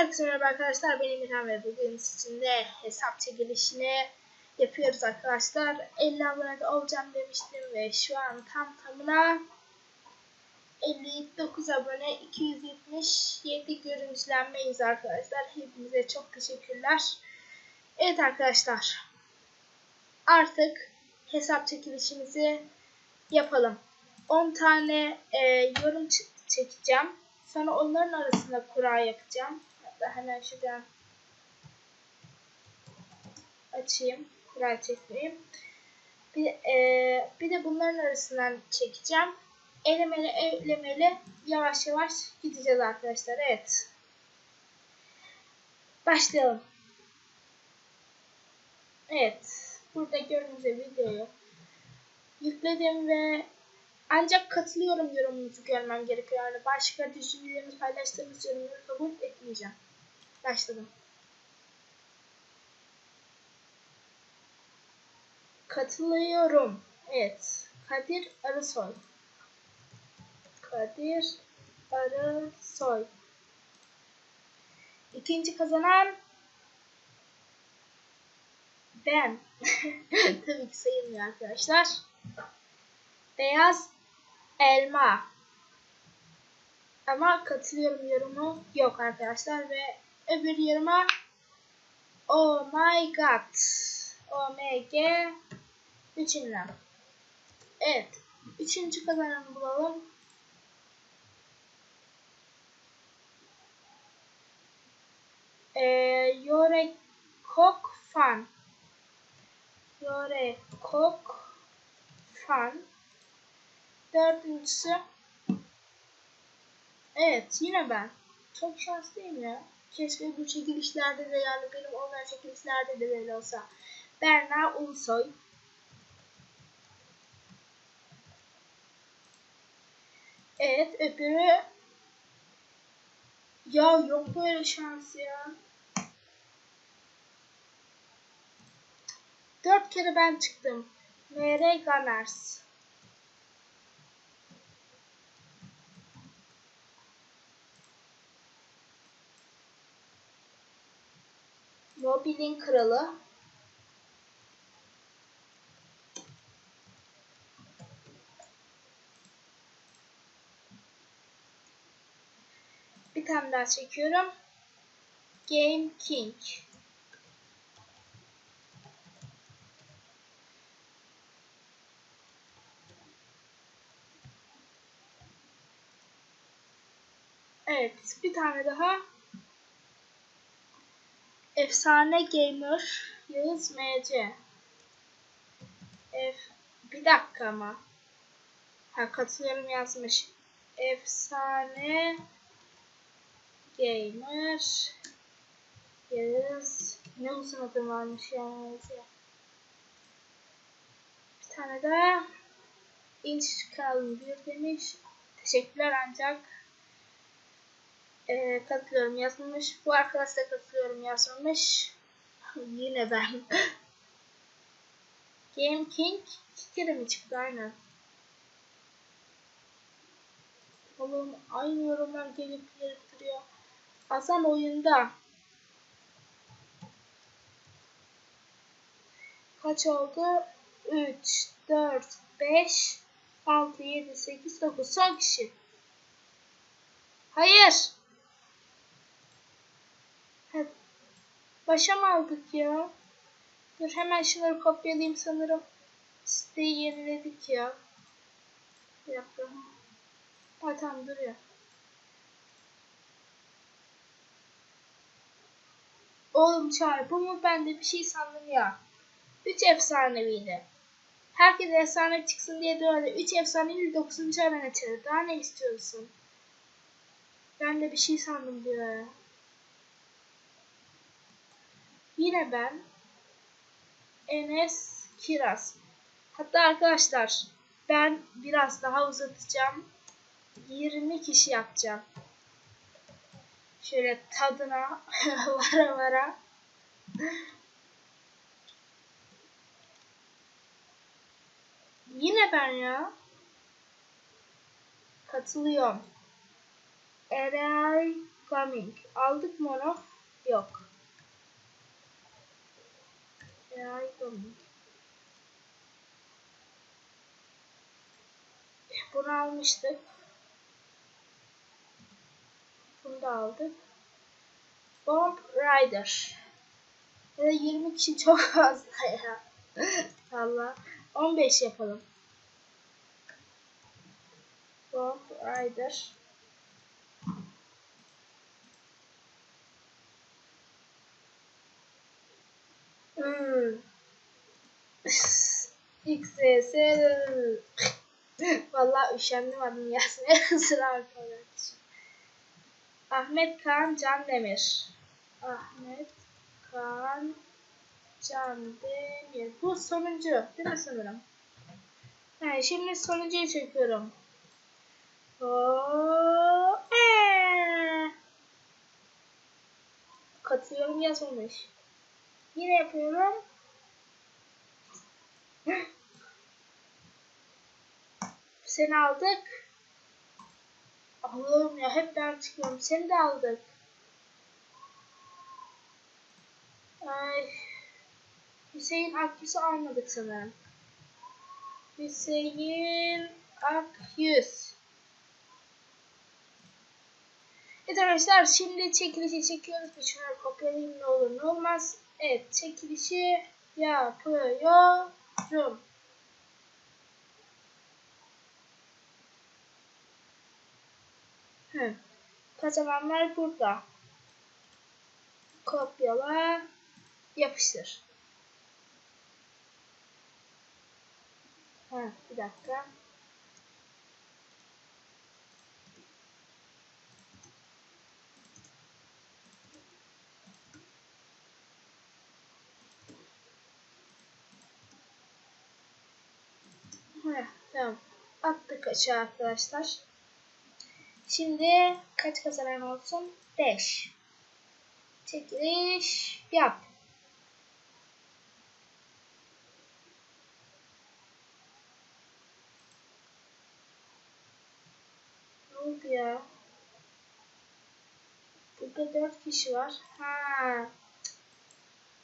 Herkese merhaba arkadaşlar. Benim İlhan ve bugün sizinle hesap çekilişini yapıyoruz arkadaşlar. 50 abone olacağım demiştim ve şu an tam tamına 59 abone 277 görüntülenmeyiz arkadaşlar. Hepinize çok teşekkürler. Evet arkadaşlar. Artık hesap çekilişimizi yapalım. 10 tane e, yorum çekeceğim. Sonra onların arasında kura yapacağım. Hatta hemen şuradan açayım. Kura çekmeyeyim. Bir, e, bir de bunların arasından çekeceğim. Elemeli elemeli yavaş yavaş gideceğiz arkadaşlar. Evet. Başlayalım. Evet. Burada gördüğünüz videoyu yükledim ve ancak katılıyorum yorumunuzu görmem gerekiyor. Yani başka düşüncelerinizi paylaştığınız yorumları kabul etmeyeceğim. Başladım. Katılıyorum. Evet. Kadir Arısoy. Kadir Arısoy. İkinci kazanan ben. Tabii ki sayılmıyor arkadaşlar. Beyaz elma. Ama katılıyorum yorumu yok arkadaşlar ve öbür yoruma Oh my god. OMG üçüncü. Evet. Üçüncü kazananı bulalım. Ee, Yore Kok Fan. Yore Kok Fan. Dördüncüsü. Evet yine ben. Çok şanslıyım ya. Keşke bu çekilişlerde de yani benim olmayan çekilişlerde de böyle olsa. Berna Ulusoy. Evet öbürü ya yok böyle şans ya. Dört kere ben çıktım. MR Gunners. Mobilin kralı. Bir tane daha çekiyorum. Game King. Evet, bir tane daha. Efsane Gamer Yağız MC. F bir dakika ama. Ha katılıyorum yazmış. Efsane Gamer Yağız ne uzun adım varmış yani. Bir tane daha inç kalın demiş. Teşekkürler ancak e, katılıyorum yazılmış. Bu arkadaş da katılıyorum yazılmış. Yine ben. Game King iki kere mi çıktı aynen. Oğlum aynı yorumlar gelip gelip duruyor. Hasan oyunda. Kaç oldu? 3, 4, 5, 6, 7, 8, 9. Son kişi. Hayır. Başa mı aldık ya? Dur hemen şunları kopyalayayım sanırım. Siteyi yeniledik ya. Bir dakika. Ha tamam duruyor. Oğlum. Bu mu ben de bir şey sandım ya. Üç efsaneviydi. Herkes efsane çıksın diye duvarda 3 efsaneyle 9. arena çağırdı. Daha ne istiyorsun? Ben de bir şey sandım diyor. Yine ben Enes Kiraz. Hatta arkadaşlar ben biraz daha uzatacağım. 20 kişi yapacağım. Şöyle tadına vara vara. Yine ben ya. Katılıyorum. Eray Flaming. Aldık mı onu? Yok. AI Flaming. Bunu almıştık. Bunu da aldık. Bomb Rider. Ya da 20 kişi çok fazla ya. Valla. 15 yapalım. Bomb Rider. Üşendim adını yazmaya sıra arkadaşım. Ahmet Kaan Can Demir. Ahmet Kaan Can Demir. Bu sonuncu değil mi sanırım? Yani şimdi sonuncuyu çekiyorum. Oo, ee. Katılıyorum yazılmış. Yine yapıyorum. Seni aldık. Allah'ım ya hep ben çıkıyorum. Seni de aldık. Ay. Hüseyin Akyüz'ü almadık sanırım. Hüseyin Akyüz. Evet arkadaşlar şimdi çekilişi çekiyoruz. Bir şöyle kopyalayayım ne olur ne olmaz. Evet çekilişi yapıyorum. Hı. Kazananlar burada. Kopyala. Yapıştır. Ha, bir dakika. Heh, tamam. Attık aşağı arkadaşlar. Şimdi kaç kazanan olsun? 5. Çekiliş yap. Ya? Burada 4 kişi var. Ha.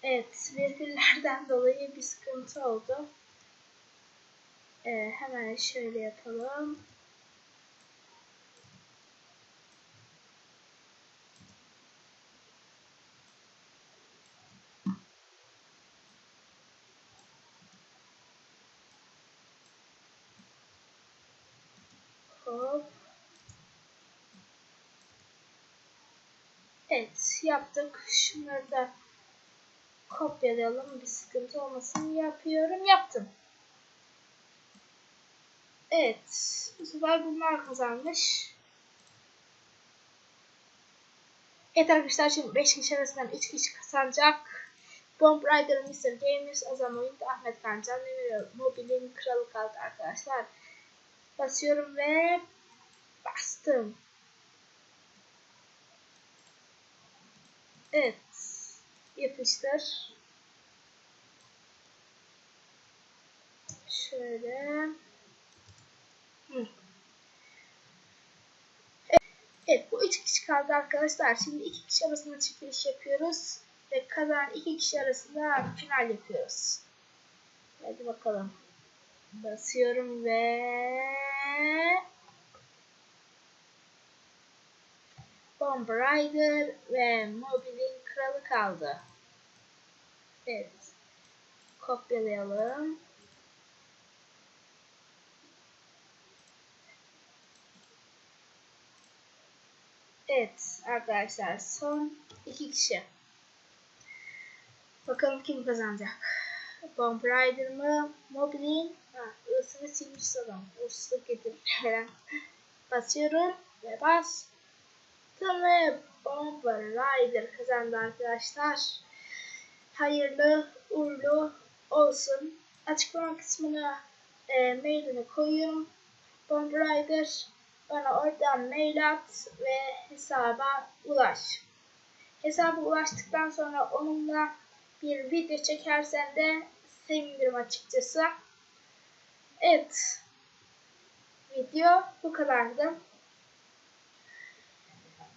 Evet, virgüllerden dolayı bir sıkıntı oldu. Ee, hemen şöyle yapalım. Evet yaptık. Şunları da kopyalayalım. Bir sıkıntı olmasın. Yapıyorum. Yaptım. Evet. Bu sefer bunlar kazanmış. Evet arkadaşlar şimdi 5 kişi arasından 3 kişi kazanacak. Bomb Rider, Mr. Gamers, Azam Oyunda, Ahmet Kancan, Demir Mobil'in kralı kaldı arkadaşlar. Basıyorum ve bastım. Evet. Yapıştır. Şöyle. Evet bu üç kişi kaldı arkadaşlar. Şimdi iki kişi arasında çekiliş yapıyoruz. Ve kazanan iki kişi arasında final yapıyoruz. Hadi bakalım. Basıyorum ve Bomb Rider ve Mobil'in kralı kaldı. Evet. Kopyalayalım. Evet arkadaşlar son iki kişi. Bakalım kim kazanacak. Bomb Rider mı? Mobil'in ha, ısını silmiş adam. Ursuzluk getirmiş falan. Basıyorum ve bas. ve Bomb Rider kazandı arkadaşlar. Hayırlı uğurlu olsun. Açıklama kısmına e, mailini koyuyorum. Bomb Rider bana oradan mail at ve hesaba ulaş. Hesaba ulaştıktan sonra onunla bir video çekersen de sevinirim açıkçası. Evet. Video bu kadardı.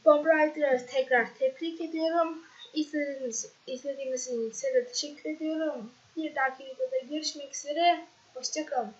Bob Rider'ı tekrar tebrik ediyorum. İzlediğiniz, izlediğiniz için size teşekkür ediyorum. Bir dahaki videoda görüşmek üzere. Hoşçakalın.